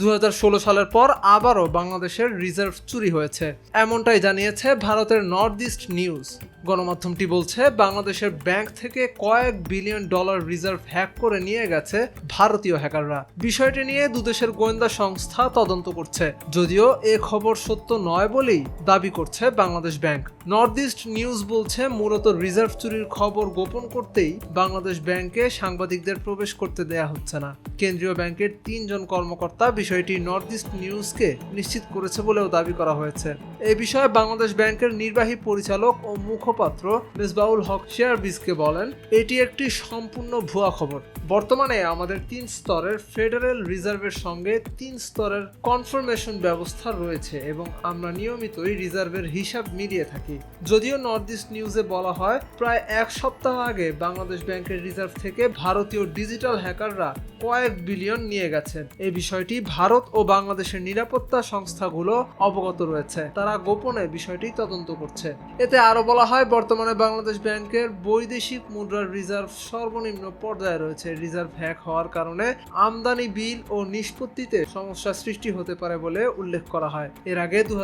দু হাজার ষোলো সালের পর আবারও বাংলাদেশের রিজার্ভ চুরি হয়েছে। এমনটাই জানিয়েছে ভারতের নর্থ ইস্ট নিউজ গণমাধ্যমটি বলছে, বাংলাদেশের ব্যাংক থেকে কয়েক বিলিয়ন ডলার রিজার্ভ হ্যাক করে নিয়ে গেছে ভারতীয় হ্যাকাররা। বিষয়টি নিয়ে দুদেশের গোয়েন্দা সংস্থা তদন্ত করছে। যদিও এ খবর সত্য নয় বলেই দাবি করছে Bangladesh bank. North East news বলছে, মূলত রিজার্ভ চুরির খবর গোপন করতেই বাংলাদেশ ব্যাংকে সাংবাদিকদের প্রবেশ করতে দেয়া হচ্ছে না। কেন্দ্রীয় ব্যাংকের তিনজন কর্মকর্তা বিষয়টি নর্থ ইস্ট নিউজকে নিশ্চিত করেছে বলেও দাবি করা হয়েছে। এ বিষয়ে বাংলাদেশ ব্যাংকের নির্বাহী পরিচালক ও মুখপাত্র মেজবাউল হক শেয়ারবিজকে বলেন, এটি একটি সম্পূর্ণ ভুয়া খবর। বর্তমানে আমাদের তিন স্তরের ফেডারেল রিজার্ভের সঙ্গে তিন স্তরের কনফার্মেশন ব্যবস্থা রয়েছে এবং আমরা নিয়মিতই রিজার্ভের হিসাব মিলিয়ে থাকি। যদিও নর্থ ইস্ট নিউজে বলা হয়, প্রায় এক সপ্তাহ আগে বাংলাদেশ ব্যাংকের রিজার্ভ থেকে ভারতীয় ডিজিটাল হ্যাকাররা কয়েক বিলিয়ন নিয়ে গেছেন। এই বিষয়টি ভারত ও বাংলাদেশের নিরাপত্তা সংস্থাগুলো অবগত রয়েছে। তারা গোপনে বিষয়টি তদন্ত করছে। এতে আরও বলা হয়, বর্তমানে বাংলাদেশ ব্যাংকের বৈদেশিক মুদ্রার রিজার্ভ সর্বনিম্ন পর্যায়ে রয়েছে রিজার্ভ হ্যাক হওয়ার কারণে আমদানি বিল ও নিষ্পত্তিতে সমস্যা সৃষ্টি হতে পারে বলে উল্লেখ করা হয়। এর আগে দু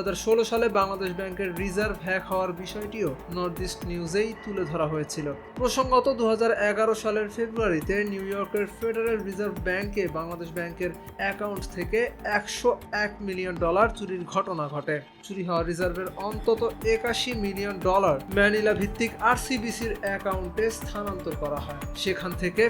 সালে বাংলাদেশ ব্যাংকের রিজার্ভ হ্যাক হওয়ার বিষয়টিও নর্থ ইস্ট নিউজেই তুলে ধরা হয়েছিল। প্রসঙ্গত দু সালের ফেব্রুয়ারিতে নিউ ইয়র্কের ফেডারেল রিজার্ভ ব্যাংকে বাংলাদেশ ব্যাংকের অ্যাকাউন্ট থেকে একশো এক মিলিয়ন ডলার চুরির ঘটনা ঘটে। চুরি হওয়া রিজার্ভের অন্তত একাশি মিলিয়ন ডলার ম্যানিলা ভিত্তিক আরসিবিসির অ্যাকাউন্টে স্থানান্তর করা হয়। সেখান থেকে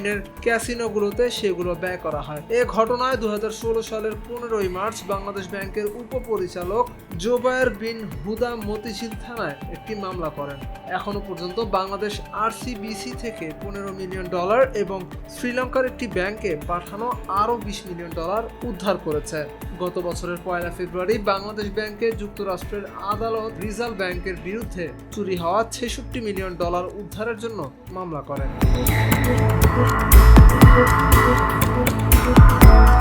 ফিলিপাইনের ক্যাসিনোগুলোতে সেগুলো ব্যয় করা হয়। এ ঘটনায় দু হাজার ষোলো সালের পনেরোই মার্চ বাংলাদেশ ব্যাংকের উপপরিচালক জোবায়ের বিন হুদা মতিঝিল থানায় একটি মামলা করেন। এখনও পর্যন্ত বাংলাদেশ আরসিবিসি থেকে পনেরো মিলিয়ন ডলার এবং শ্রীলঙ্কার একটি ব্যাংকে পাঠানো আরও বিশ মিলিয়ন ডলার উদ্ধার করেছে। গত বছরের পয়লা ফেব্রুয়ারি বাংলাদেশ ব্যাংকে যুক্তরাষ্ট্রের আদালত রিজার্ভ ব্যাংকের বিরুদ্ধে চুরি হওয়া ছেষট্টি মিলিয়ন ডলার উদ্ধারের জন্য মামলা করেন। Thank you.